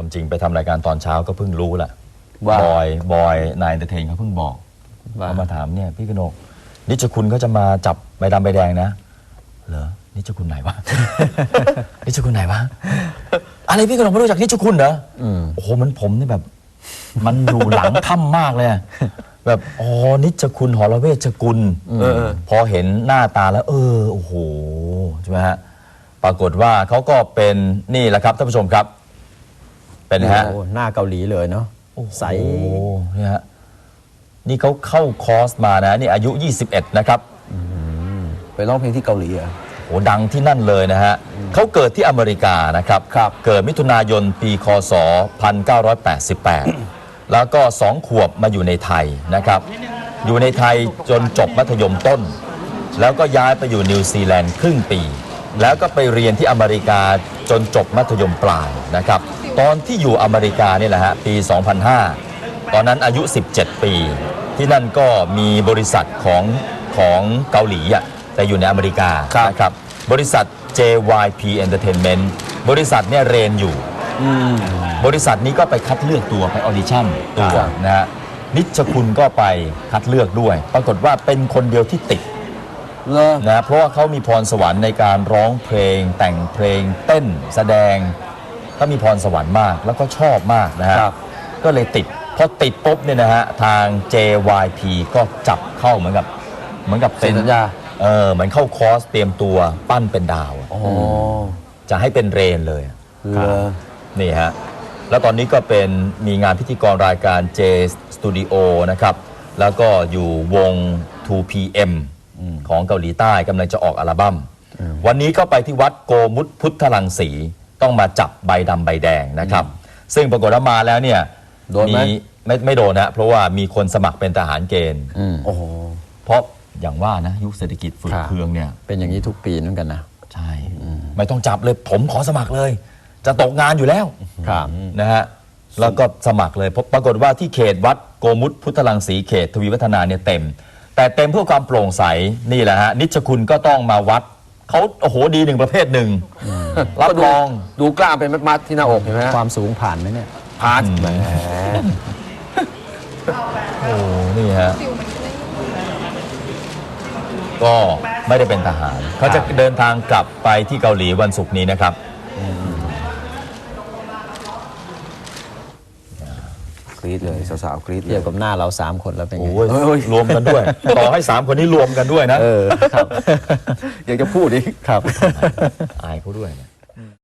ความจริงไปทำรายการตอนเช้าก็เพิ่งรู้แหละว่า บอยบอยนายเตเทนเขาเพิ่งบอกว่าเขามาถามเนี่ยพี่กนกนิจคุณเขาจะมาจับใบดำใบแดงนะเหรอนิจคุณไหนวะ นิจคุณไหนวะอะไรพี่กนกไม่รู้จักนิจคุณเหรออโอ้โหมันผมนี่แบบ มันอยู่หลังถ้ำมากเลยอะแบบอ๋อนิจคุณหอระเวชกุลเออเออ พอเห็นหน้าตาแล้ว เออโอ้โหใช่ไหมฮะ ปรากฏว่าเขาก็เป็นนี่แหละครับท่านผู้ชมครับ เป็นฮะ โอ้หน้าเกาหลีเลยเนาะใส โอ้เนี่ยฮะนี่เขาเข้าคอร์สมานะนี่อายุ 21 นะครับไปร้องเพลงที่เกาหลีเหรอ โหดังที่นั่นเลยนะฮะเขาเกิดที่อเมริกานะครับครับ เกิดมิถุนายนปีคศ 1988 แล้วก็ 2 ขวบมาอยู่ในไทยนะครับ อยู่ในไทยจนจบมัธยมต้น แล้วก็ย้ายไปอยู่นิวซีแลนด์ครึ่งปี แล้วก็ไปเรียนที่อเมริกาจนจบมัธยมปลายนะครับ ตอนที่อยู่อเมริกานี่แหละฮะปี 2005 ตอนนั้นอายุ 17 ปี ที่นั่นก็มีบริษัทของของเกาหลีอะแต่อยู่ในอเมริกาครับ นะครับบริษัท JYP Entertainment บริษัทเนี่ยเรนอยู่บริษัทนี้ก็ไปคัดเลือกตัวไปออดิชั่นตัวครับ นะฮะนิชคุณก็ไปคัดเลือกด้วย ปรากฏว่าเป็นคนเดียวที่ติดเลอ นะเพราะว่าเขามีพรสวรรค์ในการร้องเพลง แต่งเพลง เต้น แสดง เขามีพรสวรรค์มากแล้วก็ชอบมากนะฮะครับก็เลยติดพอติดปุ๊บเนี่ยนะฮะทาง JYP ก็จับเข้าเหมือนกับเหมือนกับเซ็เป็นนสัญญา เออเหมือนเข้าคอร์สเตรียมตัวปั้นเป็นดาวอ๋อจะให้เป็นเรนเลยเลอนี่ฮะ แล้วตอนนี้ก็เป็นมีงานพิธีกรรายการ J Studio นะครับ แล้วก็อยู่วง 2PM ของเกาหลีใต้กำลังจะออกอัลบั้ม วันนี้ก็ไปที่วัดโกมุตพุทธลังสี ต้องมาจับใบดำใบแดงนะครับ ซึ่งปรากฏว่ามาแล้วเนี่ยโดนไหมไม่ไม่โดนนะเพราะว่ามีคนสมัครเป็นทหารเกณฑ์โอ้โห เพราะอย่างว่านะยุคเศรษฐกิจฝืดครับ เคืองเนี่ย เป็นอย่างนี้ทุกปีเหมือนกันนะใช่ไม่ต้องจับเลยผมขอสมัครเลย จะตกงานอยู่แล้วครับ นะฮะแล้วก็สมัครเลยพบปรากฏว่าที่เขตวัดโกมุตพุทธลังสีเขตทวีวัฒนาเนี่ยเต็ม แต่เต็มเพื่อความโปร่งใสนี่แหละฮะนิชคุณก็ต้องมาวัด เขาโอ้โหดีหนึ่งประเภทหนึ่งรับรองดูกล้ามเป็นมัดๆที่หน้าอกเห็นไหมฮะความสูงผ่านไหมเนี่ยพาร์ทแหมโอ้นี่ฮะก็ไม่ได้เป็นทหาร เขาจะเดินทางกลับไปที่เกาหลีวันศุกร์นี้นะครับ กรี๊ดเลยสาวๆกรี๊ดเลเทียยบกับหน้าเราสามคนแล้วเป็นไง โอ้ยเฮ้ยรวมกันด้วย ต่อให้สามคนนี้รวมกันด้วยนะ เออ ครับ อยากจะพูดอีก ครับ อายเขาด้วยนะ